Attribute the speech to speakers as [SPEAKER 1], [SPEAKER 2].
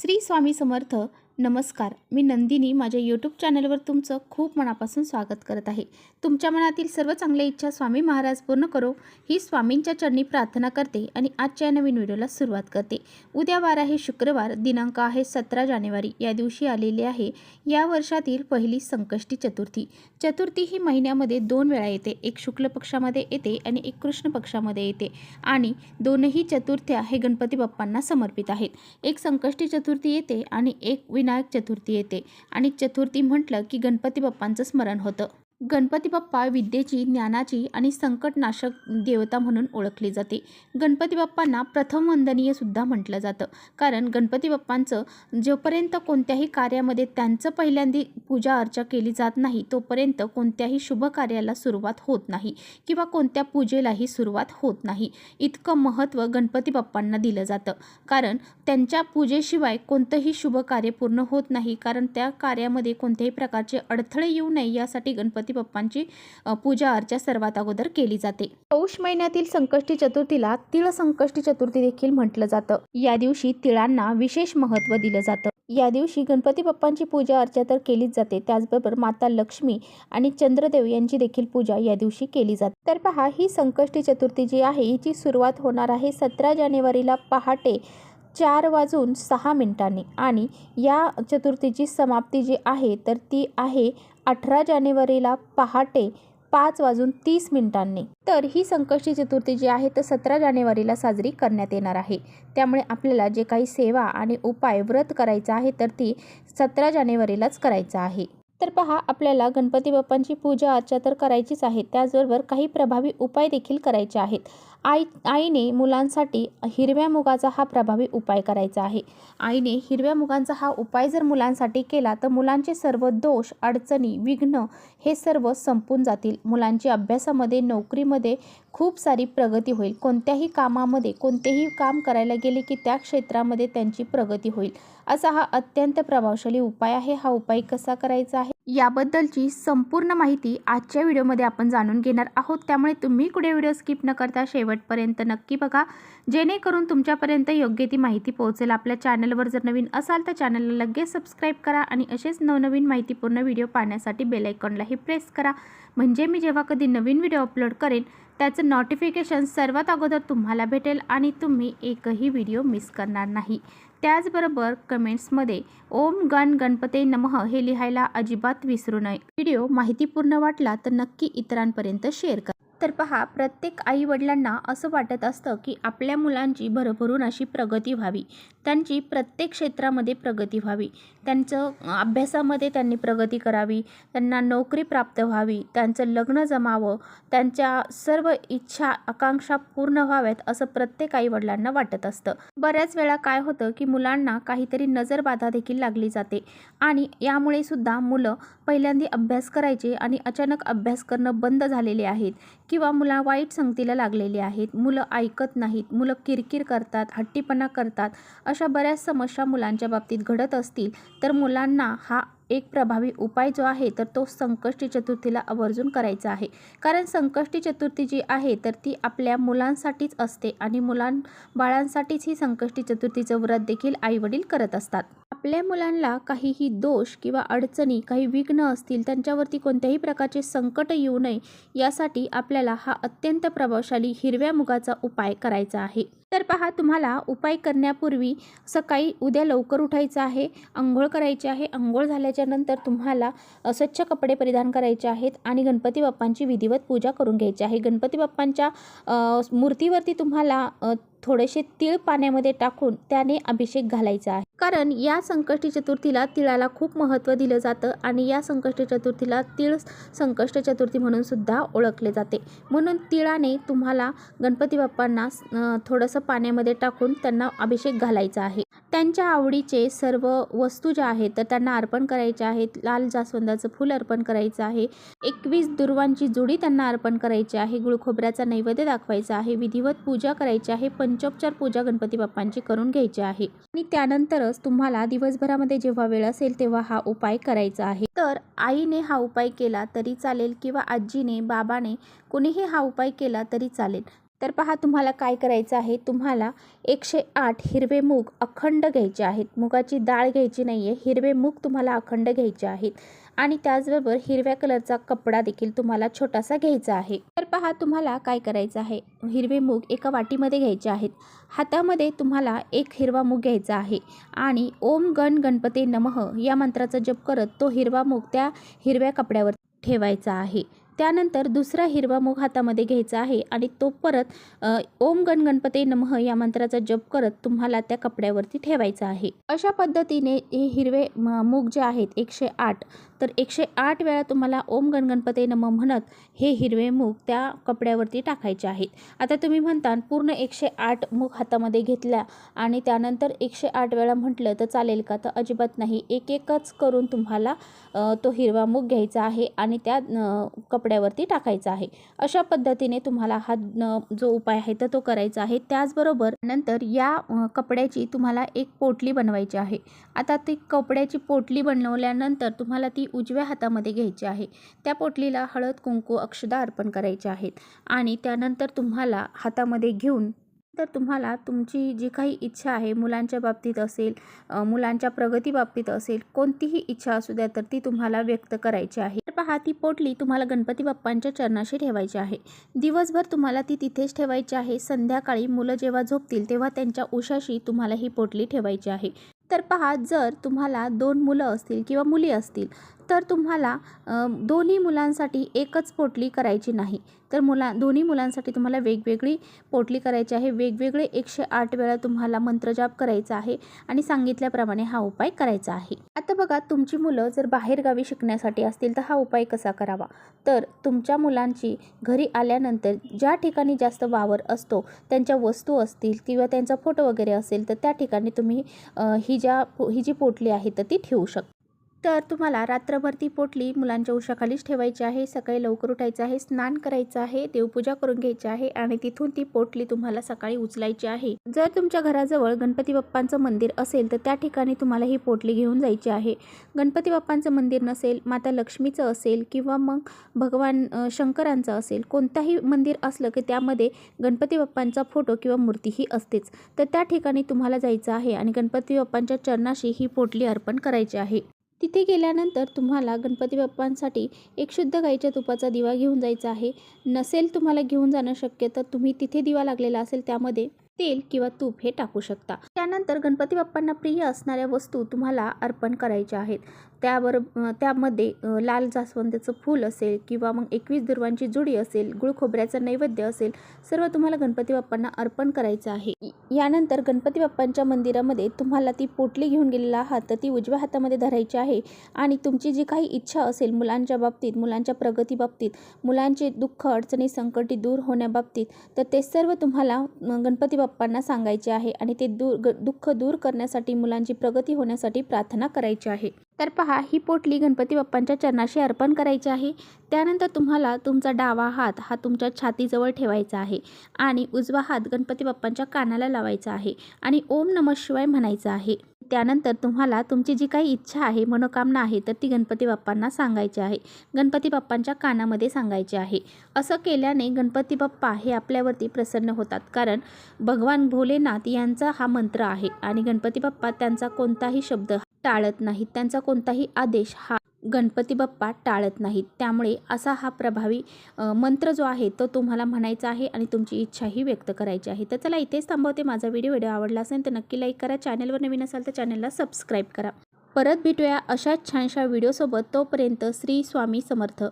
[SPEAKER 1] श्री स्वामी समर्थ नमस्कार मी नंदिनी. माझ्या यूट्यूब चॅनलवर तुमचं खूप मनापासून स्वागत करत आहे. तुमच्या मनातील सर्व चांगल्या इच्छा स्वामी महाराज पूर्ण करो. ही स्वामींच्या चरणी प्रार्थना करते आणि आजच्या नवीन व्हिडिओला सुरुवात करते. उद्या वार आहे शुक्रवार दिनांक आहे सतरा जानेवारी. या दिवशी आलेली आहे. या वर्षातील पहिली संकष्टी चतुर्थी. चतुर्थी ही महिन्यामध्ये दोन वेळा येते. एक शुक्ल पक्षामध्ये येते आणि एक कृष्ण पक्षामध्ये येते. आणि दोनही चतुर्थ्या हे गणपती बाप्पांना समर्पित आहेत. एक संकष्टी चतुर्थी येते आणि एक विनायक चतुर्थी येते. आणि चतुर्थी म्हटलं की गणपती बाप्पांचं स्मरण होतं. गणपती बाप्पा विद्येची ज्ञानाची आणि संकटनाशक देवता म्हणून ओळखली जाते. गणपती बाप्पांना प्रथम वंदनीय सुद्धा म्हटलं जातं. कारण गणपती बाप्पांचं जोपर्यंत कोणत्याही कार्यामध्ये त्यांचं पहिल्यांदी पूजा अर्चा केली जात नाही तोपर्यंत कोणत्याही शुभ कार्याला सुरुवात होत नाही किंवा कोणत्या पूजेलाही सुरुवात होत नाही. इतकं महत्त्व गणपती बाप्पांना दिलं जातं. कारण त्यांच्या पूजेशिवाय कोणतंही शुभ कार्य पूर्ण होत नाही. कारण त्या कार्यामध्ये कोणत्याही प्रकारचे अडथळे येऊ नये यासाठी गणपती बाप्पांची पूजा अर्चा सर्वात अगोदर केली जाते. पौष महिन्यातील संकष्टी चतुर्थीला तिळ संकष्टी चतुर्थी देखील म्हटलं जातं. या दिवशी तिळांना विशेष महत्त्व दिलं जातं. या दिवशी गणपती बाप्पांची पूजा अर्चा तर केलीच जाते. त्याचबरोबर माता लक्ष्मी आणि चंद्रदेव यांची देखील पूजा या दिवशी केली जाते. तर पहा ही संकष्टी चतुर्थी जी आहे हिची सुरुवात होणार आहे सतरा जानेवारीला पहाटे चार वाजून सहा मिनिटांनी. आणि या चतुर्थीची समाप्ती जी आहे तर ती आहे अठरा जानेवारीला पहाटे पाच वाजून तीस मिनिटांनी. तर ही संकष्टी चतुर्थी जी आहे तर सतरा जानेवारीला साजरी करण्यात येणार आहे. त्यामुळे आपल्याला जे काही सेवा आणि उपाय व्रत करायचं आहे तर ती सतरा जानेवारीलाच करायचं आहे. तर पहा आपल्याला गणपती बाप्पांची पूजा अर्चा तर करायचीच आहे. त्याचबरोबर काही प्रभावी उपाय देखील करायचे आहेत. आई आईने मुलांसाठी हिरव्या मुगाचा हा प्रभावी उपाय करायचा आहे. आईने हिरव्या मुगांचा हा उपाय जर मुलांसाठी केला तर मुलांचे सर्व दोष अडचणी विघ्न हे सर्व संपून जातील. मुलांची अभ्यासामध्ये नोकरीमध्ये खूप सारी प्रगती होईल. कोणत्याही कामामध्ये कोणतेही काम करायला गेले की त्या क्षेत्रामध्ये त्यांची प्रगती होईल. असा हा अत्यंत प्रभावशाली उपाय आहे. हा उपाय कसा करायचा आहे? याबद्दलची संपूर्ण माहिती आजच्या व्हिडिओमध्ये आपण जाणून घेणार आहोत. त्यामुळे तुम्ही कुठे व्हिडिओ स्किप न करता शेवटपर्यंत नक्की बघा. जेणेकरून तुमच्यापर्यंत योग्य ती माहिती पोहोचेल. आपल्या चॅनलवर जर नवीन असाल तर चॅनलला लगेच सबस्क्राईब करा आणि असेच नवनवीन माहितीपूर्ण व्हिडिओ पाहण्यासाठी बेलायकॉनलाही प्रेस करा. म्हणजे मी जेव्हा कधी नवीन व्हिडिओ अपलोड करेन त्याचं नोटिफिकेशन सर्वात अगोदर तुम्हाला भेटेल आणि तुम्ही एकही व्हिडिओ मिस करणार नाही. त्याचबरोबर कमेंट्समध्ये ओम गण गणपते नमः हे लिहायला अजिबात विसरू नये. व्हिडिओ माहितीपूर्ण वाटला तर नक्की इतरांपर्यंत शेअर करा. तर पहा प्रत्येक आई वडिलांना असं वाटत असतं की आपल्या मुलांची भरभरून अशी प्रगती व्हावी. त्यांची प्रत्येक क्षेत्रामध्ये प्रगती व्हावी. त्यांचं अभ्यासामध्ये त्यांनी प्रगती करावी. त्यांना नोकरी प्राप्त व्हावी. त्यांचं लग्न जमावं. त्यांच्या सर्व इच्छा आकांक्षा पूर्ण व्हाव्यात असं प्रत्येक आई वडिलांना वाटत असतं. बऱ्याच वेळा काय होतं की मुलांना काहीतरी नजरबाधा देखील लागली जाते. आणि यामुळे सुद्धा मुलं पहिल्यांदा अभ्यास करायचे आणि अचानक अभ्यास करणं बंद झालेले आहेत. किंवा मुला वाईट संगतीला लागलेली आहेत मुलं ऐकत नाहीत मुलं किरकिर करतात हट्टीपणा करतात अशा बऱ्याच समस्या मुलांच्या बाबतीत घडत असतील तर मुलांना हा एक प्रभावी उपाय जो आहे तर तो संकष्टी चतुर्थीला आवर्जून करायचा आहे. कारण संकष्टी चतुर्थी जी आहे तर ती आपल्या मुलांसाठीच असते आणि मुलां बाळांसाठीच ही संकष्टी चतुर्थीचं व्रत देखील आईवडील करत असतात. आपल्या मुलांना काहीही दोष किंवा अडचणी काही विघ्न असतील त्यांच्यावरती कोणत्याही प्रकारचे संकट येऊ नये यासाठी आपल्याला हा अत्यंत प्रभावशाली हिरव्या मुगाचा उपाय करायचा आहे. तर पहा तुम्हाला उपाय करण्यापूर्वी सकाळी उद्या लवकर उठायचं आहे आंघोळ करायची आहे आंघोळ झाल्याच्यानंतर तुम्हाला स्वच्छ कपडे परिधान करायचे आहेत आणि गणपती बाप्पांची विधिवत पूजा करून घ्यायची आहे. गणपती बाप्पांच्या मूर्तीवरती तुम्हाला थोडेसे तीळ पाण्यामध्ये टाकून त्याने अभिषेक घालायचा आहे. कारण या संकष्टी चतुर्थीला तिळाला खूप महत्त्व दिलं जातं आणि या संकष्टी चतुर्थीला तीळ संकष्ट चतुर्थी म्हणून सुद्धा ओळखले जाते. म्हणून तिळाने तुम्हाला गणपती बाप्पांना थोडंसं पाण्यामध्ये टाकून त्यांना अभिषेक घालायचा आहे. त्यांच्या आवडीचे सर्व वस्तू ज्या आहेत तर त्यांना अर्पण करायच्या आहेत. लाल जास्वंदाचं फूल अर्पण करायचं आहे. एकवीस दुर्वांची जुडी त्यांना अर्पण करायची आहे. गुळखोबऱ्याचा नैवेद्य दाखवायचा आहे. विधिवत पूजा करायची आहे. पंचोपचार पूजा गणपती बाप्पांची करून घ्यायची आहे. आणि त्यानंतरच तुम्हाला दिवसभरामध्ये जेव्हा वेळ असेल तेव्हा हा उपाय करायचा आहे. तर आईने हा उपाय केला तरी चालेल किंवा आजीने बाबाने कुणीही हा उपाय केला तरी चालेल. तर पहा तुम्हाला काय करायचं आहे. तुम्हाला एकशे आठ हिरवे मूग अखंड घ्यायचे आहेत. मुगाची डाळ घ्यायची नाही आहे हिरवे मूग तुम्हाला अखंड घ्यायचे आहेत. आणि त्याचबरोबर हिरव्या कलरचा कपडा देखील तुम्हाला छोटासा घ्यायचा आहे. तर पहा तुम्हाला काय करायचं आहे. हिरवे मूग एका वाटीमध्ये घ्यायचे आहेत. हातामध्ये तुम्हाला एक हिरवा मूग घ्यायचा आहे. आणि ओम गण गणपती नमः या मंत्राचा जप करत तो हिरवा मूग त्या हिरव्या कपड्यावर ठेवायचा आहे. त्यानंतर दुसरा हिरवा मूग हातामध्ये घ्यायचा आहे आणि तो परत ओम गण गणपते नमः या मंत्राचा जप करत तुम्हाला त्या कपड्यावरती ठेवायचा आहे. अशा पद्धतीने हे हिरवे म- मूग जे आहेत एकशे आठ तर एकशे आठ वेळा तुम्हाला ओम गण गणपते म्हणत हे हिरवे मूग त्या कपड्यावरती टाकायचे आहेत. आता तुम्ही म्हणता पूर्ण एकशे आठ मूग हातामध्ये घेतल्या आणि त्यानंतर एकशे आठ वेळा म्हटलं तर चालेल का? तर अजिबात नाही. एक एकच करून तुम्हाला तो हिरवा मूग घ्यायचा आहे आणि त्या कप कपड्यावरती टाकायचा आहे. अशा पद्धतीने तुम्हाला हा जो उपाय आहे तर तो करायचा आहे. त्याचबरोबर नंतर या कपड्याची तुम्हाला एक पोटली बनवायची आहे. आता ती कपड्याची पोटली बनवल्यानंतर तुम्हाला ती उजव्या हातामध्ये घ्यायची आहे. त्या पोटलीला हळद कुंकू अक्षदा अर्पण करायचे आहेत. आणि त्यानंतर तुम्हाला हातामध्ये घेऊन तर तुम्हाला तुमची जी काही इच्छा आहे मुलांच्या बाबतीत असेल मुलांच्या प्रगती बाबतीत असेल कोणतीही इच्छा असू द्या तर ती तुम्हाला व्यक्त करायची आहे. तर पहा ती पोटली तुम्हाला गणपती बाप्पांच्या चरणाशी ठेवायची आहे. दिवसभर तुम्हाला ती तिथेच ठेवायची आहे. संध्याकाळी मुलं जेव्हा झोपतील तेव्हा त्यांच्या उशाशी तुम्हाला ही पोटली ठेवायची आहे. तर पहा जर तुम्हाला दोन मुलं असतील किंवा मुली असतील तर तुम्हाला दोन्ही मुलांसाठी एकच पोटली करायची नाही. तर मुला दोन्ही मुलांसाठी तुम्हाला वेगवेगळी पोटली करायची आहे. वेगवेगळे एकशे आठ वेळा तुम्हाला मंत्रजाप करायचा आहे आणि सांगितल्याप्रमाणे हा उपाय करायचा आहे. आता बघा तुमची मुलं जर बाहेरगावी शिकण्यासाठी असतील तर हा उपाय कसा करावा? तर तुमच्या मुलांची घरी आल्यानंतर ज्या ठिकाणी जास्त वावर असतो त्यांच्या वस्तू असतील किंवा त्यांचा फोटो वगैरे असेल तर त्या ठिकाणी तुम्ही ही ज्या ही जी पोटली आहे तर ती ठेवू शकता. तर तुम्हाला रात्रभर ती पोटली मुलांच्या उशाखालीच ठेवायची आहे सकाळी लवकर उठायचं आहे स्नान करायचं आहे देवपूजा करून घ्यायची आहे आणि तिथून ती पोटली तुम्हाला सकाळी उचलायची आहे. जर तुमच्या घराजवळ गणपती बाप्पांचं मंदिर असेल तर त्या ठिकाणी तुम्हाला ही पोटली घेऊन जायची आहे. गणपती बाप्पांचं मंदिर नसेल माता लक्ष्मीचं असेल किंवा मग भगवान शंकरांचं असेल कोणताही मंदिर असलं की त्यामध्ये गणपती बाप्पांचा फोटो किंवा मूर्तीही असतेच. तर त्या ठिकाणी तुम्हाला जायचं आहे आणि गणपती बाप्पांच्या चरणाशी ही पोटली अर्पण करायची आहे. तिथे गेल्यानंतर तुम्हाला गणपती बाप्पांसाठी एक शुद्ध गाईच्या तुपाचा दिवा घेऊन जायचा आहे. नसेल तुम्हाला घेऊन जाणं शक्य तर तुम्ही तिथे दिवा लागलेला असेल त्यामध्ये तेल किंवा तूप हे टाकू शकता. त्यानंतर गणपती बाप्पांना प्रिय असणाऱ्या वस्तू तुम्हाला अर्पण करायच्या आहेत. त्याबरोबर त्यामध्ये लाल जास्वंदाचं फूल असेल किंवा मग एकवीस दुर्वांची जुडी असेल गुळ खोबऱ्याचं नैवेद्य असेल सर्व तुम्हाला गणपती बाप्पांना अर्पण करायचं आहे. यानंतर गणपती बाप्पांच्या मंदिरामध्ये तुम्हाला ती पोटली घेऊन गेलेला आहात तर ती उजव्या हातामध्ये धरायची आहे आणि तुमची जी काही इच्छा असेल मुलांच्या बाबतीत मुलांच्या प्रगती बाबतीत मुलांचे दुःख अडचणी संकटी दूर होण्याबाबतीत तर ते सर्व तुम्हाला गणपती बाप्पांना सांगायचे आहे आणि ते दूर ग दुःख दूर करण्यासाठी मुलांची प्रगती होण्यासाठी प्रार्थना करायची आहे. तर पहा ही पोटली गणपती बाप्पांच्या चरणाशी अर्पण करायची आहे. त्यानंतर तुम्हाला तुमचा डावा हात हा तुमच्या छातीजवळ ठेवायचा आहे आणि उजवा हात गणपती बाप्पांच्या कानाला लावायचा आहे आणि ओम नमः शिवाय म्हणायचं आहे. त्यानंतर तुम्हाला तुमची जी काही इच्छा आहे मनोकामना आहे तर ती गणपती बाप्पांना सांगायची आहे. गणपती बाप्पांच्या कानामध्ये सांगायची आहे. असं केल्याने गणपती बाप्पा हे आपल्यावरती प्रसन्न होतात. कारण भगवान भोलेनाथ यांचा हा मंत्र आहे आणि गणपती बाप्पा त्यांचा कोणताही शब्द टाळत नाहीत. त्यांचा कोणताही आदेश हा गणपती बाप्पा टाळत नाहीत. त्यामुळे असा हा प्रभावी मंत्र जो आहे तो तुम्हाला म्हणायचा आहे आणि तुमची इच्छाही व्यक्त करायची आहे. तर चला इथेच थांबवते माझा व्हिडिओ. व्हिडिओ आवडला असेल तर नक्की लाईक करा. चॅनलवर नवीन असाल तर चॅनलला सबस्क्राईब करा. परत भेटूया अशाच छानशा व्हिडिओसोबत. तोपर्यंत श्री स्वामी समर्थ.